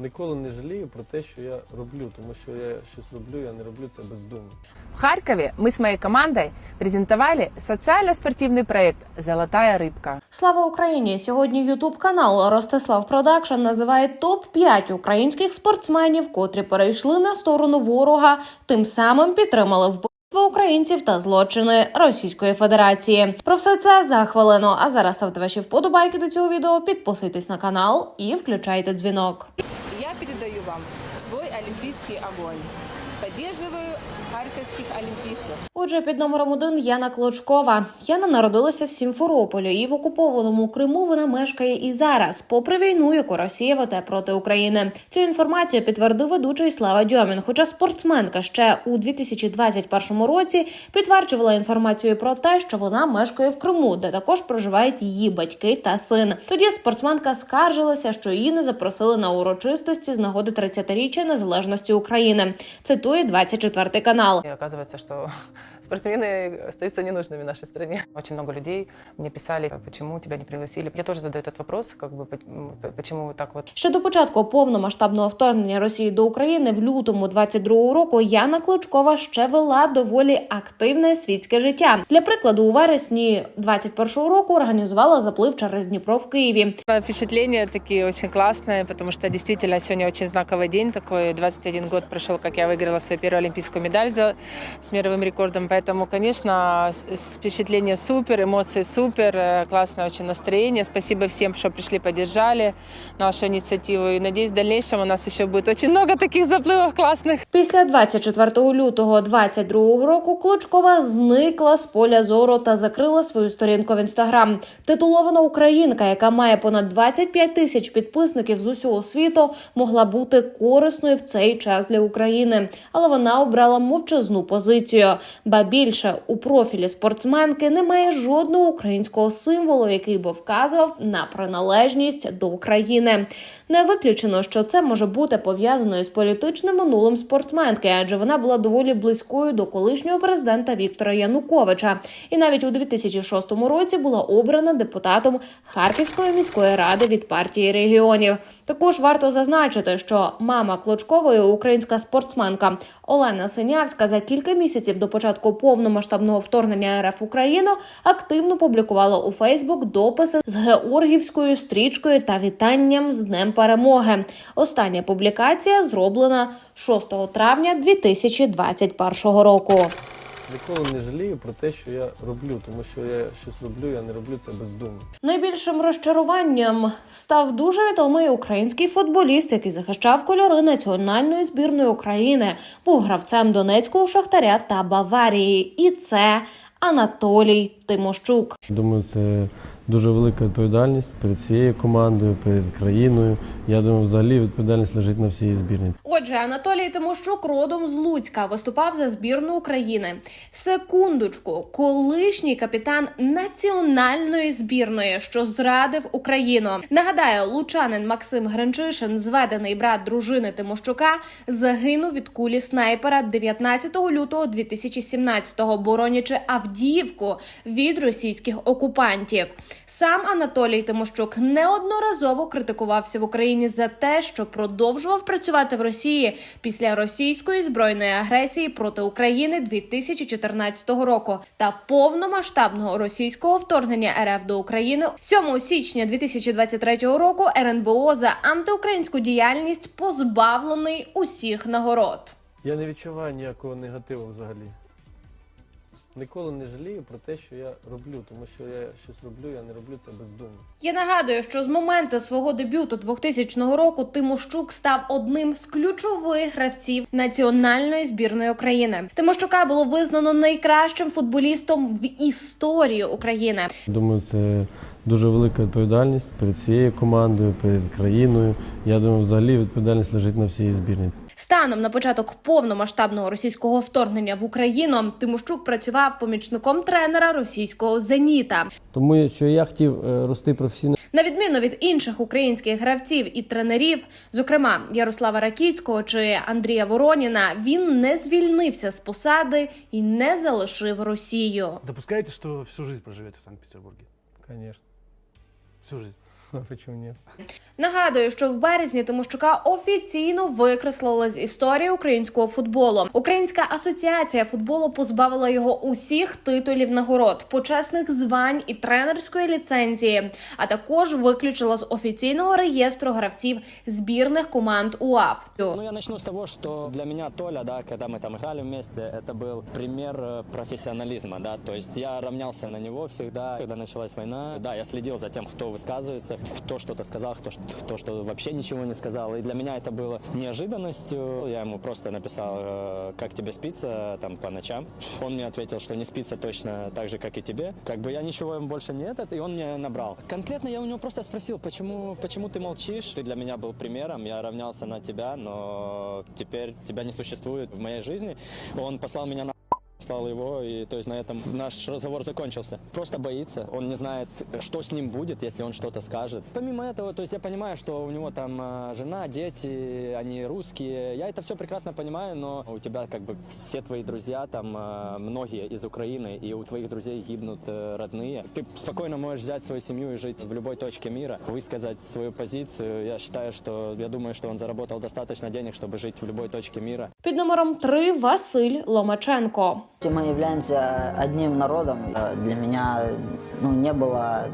Ніколи не жалію про те, що я роблю, тому що я щось роблю, я не роблю це бездумно. В Харькове мы с моей командой презентовали социально-спортивный проект «Золотая рыбка». Слава Україні! Сьогодні Ютуб канал Ростислав Продакшн називає топ 5 українських спортсменів, котрі перейшли на сторону ворога, тим самим підтримали вбивство українців та злочини Російської Федерації. Про все це за хвилину. А зараз ставте ваші вподобайки до цього відео, підписуйтесь на канал і включайте дзвінок. que agora. Отже, під номером один Яна Клочкова. Яна народилася в Сімферополі і в окупованому Криму вона мешкає і зараз, попри війну, яку Росія веде проти України. Цю інформацію підтвердив ведучий Слава Дьомін. Хоча спортсменка ще у 2021 році підтверджувала інформацію про те, що вона мешкає в Криму, де також проживають її батьки та син. Тоді спортсменка скаржилася, що її не запросили на урочистості з нагоди 30-річчя незалежності України. Цитує 24 канал. И оказывается, что спортсмены остаются ненужными в нашей стране. Очень много людей мне писали, почему тебя не пригласили. Я тоже задаю этот вопрос, как бы, по- м, почему вот так вот. Ще до початку повномасштабного вторгнення Росії до України в лютому 22-го року Яна Клочкова ще вела доволі активне світське життя. Для прикладу, у вересні 21-го року організувала заплив через Дніпро в Києві. Впечатления такие очень классные, потому что действительно сегодня очень знаковый день такой. 21 год прошел, как я выиграла свою первую олимпийскую медаль за, с мировым рекордом. Поэтому, конечно, с- с- впечатления супер, эмоции супер, э, классное очень настроение. Спасибо всем, что пришли, поддержали нашу инициативу. И надеюсь, в дальнейшем у нас еще будет очень много таких заплывов классных. Після 24 лютого 22-го року Клочкова зникла з поля зору та закрила свою сторінку в інстаграм. Титулована українка, яка має понад 25 тисяч підписників з усього світу, могла бути корисною в цей час для України, але вона обрала мовчазну позицію. Ба більше у профілі спортсменки немає жодного українського символу, який би вказував на приналежність до України. Не виключено, що це може бути пов'язано із політичним минулим спортсменки, адже вона була доволі близькою до колишнього президента Віктора Януковича, і навіть у 2006 році була обрана депутатом Харківської міської ради від партії регіонів. Також варто зазначити, що мама Клочкової, українська спортсменка Олена Синявська, за кілька місяців до початку повномасштабного вторгнення РФ Україну активно публікувала у Фейсбук дописи з георгівською стрічкою та вітанням з Днем Перемоги. Остання публікація зроблена 6 травня 2021 року. Ніколи не жалію про те, що я роблю, тому що я щось роблю, я не роблю це бездумно. Найбільшим розчаруванням став дуже відомий український футболіст, який захищав кольори національної збірної України, був гравцем Донецького шахтаря та Баварії. І це Анатолій Тимощук. Думаю, це дуже велика відповідальність перед всією командою, перед країною. Я думаю, взагалі відповідальність лежить на всій збірні. Отже, Анатолій Тимощук родом з Луцька виступав за збірну України. Секундочку, колишній капітан національної збірної, що зрадив Україну. Нагадаю, лучанин Максим Гринчишин, зведений брат дружини Тимощука, загинув від кулі снайпера 19 лютого 2017-го, боронячи Авдіївку від російських окупантів. Сам Анатолій Тимощук неодноразово критикувався в Україні за те, що продовжував працювати в Росії після російської збройної агресії проти України 2014 року та повномасштабного російського вторгнення РФ до України 7 січня 2023 року РНБО за антиукраїнську діяльність позбавлений усіх нагород. Я не відчуваю ніякого негативу взагалі. Ніколи не жалію про те, що я роблю, тому що я щось роблю, я не роблю це бездумно. Я нагадую, що з моменту свого дебюту 2000 року Тимощук став одним з ключових гравців національної збірної України. Тимощука було визнано найкращим футболістом в історії України. Думаю, це дуже велика відповідальність перед всією командою, перед країною. Я думаю, взагалі відповідальність лежить на всій збірні. Станом на початок повномасштабного російського вторгнення в Україну Тимощук працював помічником тренера російського зеніта. Тому що я хотів е, рости професійно. На відміну від інших українських гравців і тренерів, зокрема Ярослава Ракіцького чи Андрія Вороніна, він не звільнився з посади і не залишив Росію. Допускаете, что всю жизнь проживете в Санкт-Петербурге? Звісно. Всю жизнь. А чому ні? Нагадую, що в березні Тимощука офіційно викреслили з історії українського футболу. Українська асоціація футболу позбавила його усіх титулів нагород, почесних звань і тренерської ліцензії, а також виключила з офіційного реєстру гравців збірних команд УАФ. Ну, я начну с того, что для меня Толя, да, когда мы там играли вместе, это был пример э, профессионализма, да, то есть я равнялся на него всегда, когда началась война. Да, я следил за тем, кто высказывается, Кто что-то сказал, кто, кто что вообще ничего не сказал. И для меня это было неожиданностью. Я ему просто написал, э, как тебе спится там по ночам. Он мне ответил, что не спится точно так же, как и тебе. Как бы я ничего ему больше не этот, и он мне набрал. Конкретно я у него просто спросил, почему, почему ты молчишь? Ты для меня был примером, я равнялся на тебя, но теперь тебя не существует в моей жизни. Он послал меня на послал его, и то есть на этом наш разговор закончился. Просто боится, он не знает, что с ним будет, если он что-то скажет. Помимо этого, то есть я понимаю, что у него там э, жена, дети, они русские, я это все прекрасно понимаю, но у тебя как бы все твои друзья, там э, многие из Украины, и у твоих друзей гибнут э, родные. Ты спокойно можешь взять свою семью и жить в любой точке мира, высказать свою позицию. Я считаю, что, я думаю, что он заработал достаточно денег, чтобы жить в любой точке мира. Під номером 3 Василь Ломаченко. Мы являемся одним народом. Э, Для меня ну, не было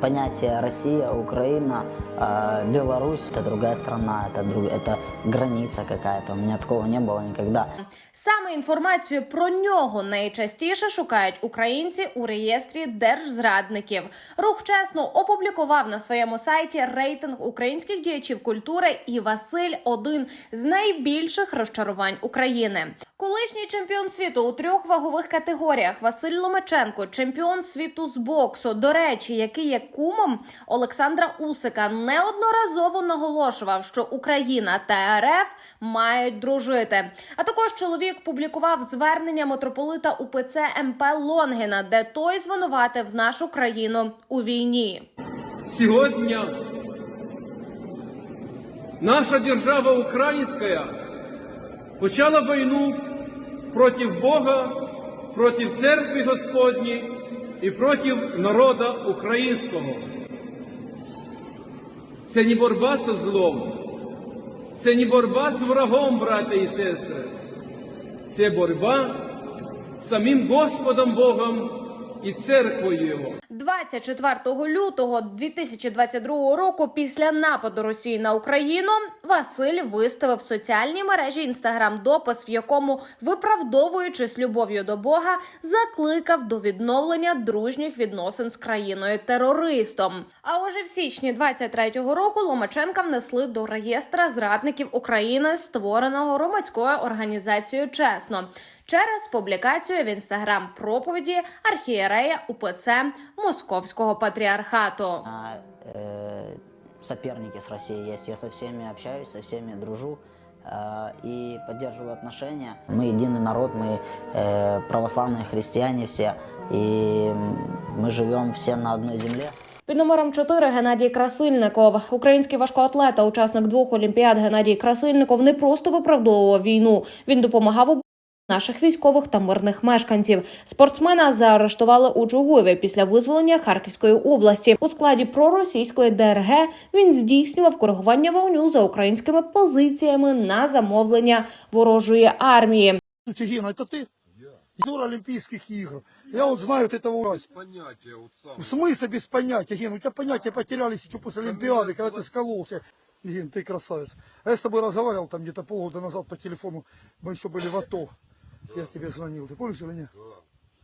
понятия Россия, Украина, э, Беларусь. Это другая страна, это, друг, это граница какая-то. У меня такого не было никогда. Саме інформацію про нього найчастіше шукають українці у реєстрі держзрадників. Рух чесно опублікував на своєму сайті рейтинг українських діячів культури, і Василь один з найбільших розчарувань України. Колишній чемпіон світу у трьох вагових категоріях Василь Ломаченко, чемпіон світу з боксу, до речі, який є кумом Олександра Усика, неодноразово наголошував, що Україна та РФ мають дружити. А також чоловік публікував звернення митрополита УПЦ МП Лонгіна, де той звинуватив нашу країну у війні. Сегодня наша держава украинская почала войну против Бога, против церкви Господні і проти народа українського. Це не боротьба з злом, це не боротьба з врагом, браття і сестри. Це боротьба з самим Господом Богом і церквою Його. 24 лютого 2022 року, після нападу Росії на Україну, Василь виставив в соціальній мережі інстаграм допис, в якому, виправдовуючись любов'ю до Бога, закликав до відновлення дружніх відносин з країною терористом. А уже в січні 23-го року Ломаченка внесли до реєстра зрадників України, створеного громадською організацією Чесно через публікацію в інстаграм проповіді архієрея УПЦ Московського патріархату. А, э, соперники с Россией есть. Я со всеми общаюсь, со всеми дружу э, и поддерживаю отношения. Мы единый народ, мы э, православные христиане все, и мы живем все на одной земле. Під номером 4 Геннадій Красильников. Український важкоатлет та учасник двох олімпіад Геннадій Красильников не просто виправдовував війну. Він допомагав у наших військових та мирних мешканців. Спортсмена заарештували у Чугуєві після визволення Харківської області. У складі проросійської ДРГ він здійснював коригування вогню за українськими позиціями на замовлення ворожої армії. Тигина, это ты? Я. Юра Олимпийских игр. Я вот знаю вот этого уральца. понятия вот сам. В смысле без понятия, Ген? У тебя понятия потерялись еще после Олимпиады, когда ты скололся. Ген, ты красавец. А я с тобой разговаривал там где-то полгода назад по телефону. Мы еще были в АТО. Я тебе звонил. Ты помнишь или нет?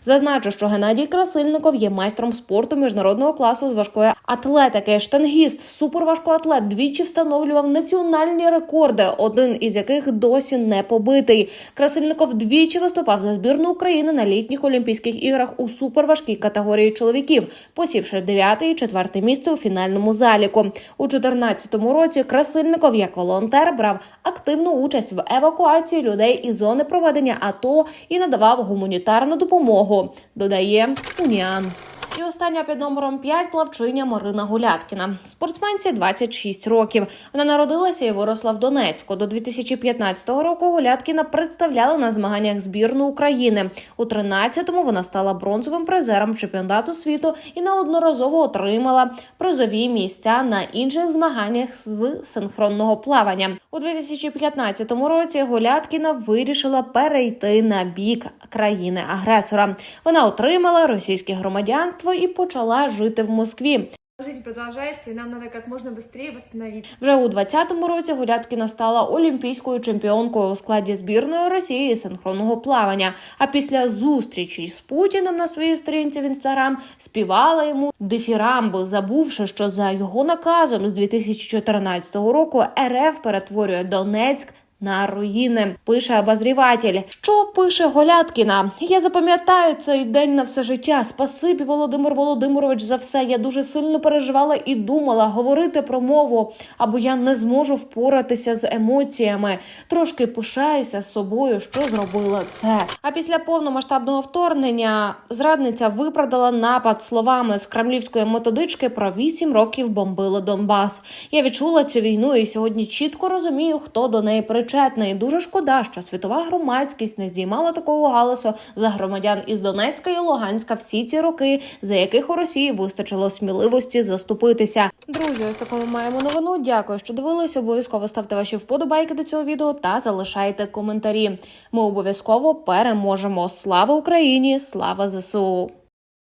Зазначу, що Геннадій Красильников є майстром спорту міжнародного класу з важкої атлетики. Штангіст, суперважкоатлет, двічі встановлював національні рекорди, один із яких досі не побитий. Красильников двічі виступав за збірну України на літніх Олімпійських іграх у суперважкій категорії чоловіків, посівши 9 і 4 місце у фінальному заліку. У 2014 році Красильников як волонтер брав активну участь в евакуації людей із зони проведення АТО і надавав гуманітарну допомогу. Додає Уніан. І остання під номером 5 плавчиня Марина Гуляткіна. Спортсменці 26 років. Вона народилася і виросла в Донецьку. До 2015 року Гуляткіна представляла на змаганнях збірну України. У 13-му вона стала бронзовим призером чемпіонату світу і неодноразово отримала призові місця на інших змаганнях з синхронного плавання. У 2015 році Гуляткіна вирішила перейти на бік країни-агресора. Вона отримала російське громадянство і почала жити в Москві. Жизнь продолжается, и нам надо как можно быстрее восстановиться. Вже у 20-му році Гуляткіна стала олімпійською чемпіонкою у складі збірної Росії синхронного плавання. А після зустрічі з Путіним на своїй сторінці в інстаграм співала йому дифірамби, забувши, що за його наказом з 2014 року РФ перетворює Донецьк. На руїни пише обозріватель. Що пише Голяткіна? Я запам'ятаю цей день на все життя. Спасибі, Володимир Володимирович, за все. Я дуже сильно переживала і думала говорити про мову, або я не зможу впоратися з емоціями. Трошки пишаюся з собою, що зробила це. А після повномасштабного вторгнення зрадниця виправдала напад словами з кремлівської методички про вісім років бомбили Донбас. Я відчула цю війну і сьогодні чітко розумію, хто до неї причетний. І дуже шкода, що світова громадськість не здіймала такого галасу за громадян із Донецька і Луганська всі ці роки, за яких у Росії вистачило сміливості заступитися. Друзі, ось такому маємо новину. Дякую, що дивилися. Обов'язково ставте ваші вподобайки до цього відео та залишайте коментарі. Ми обов'язково переможемо. Слава Україні! Слава ЗСУ!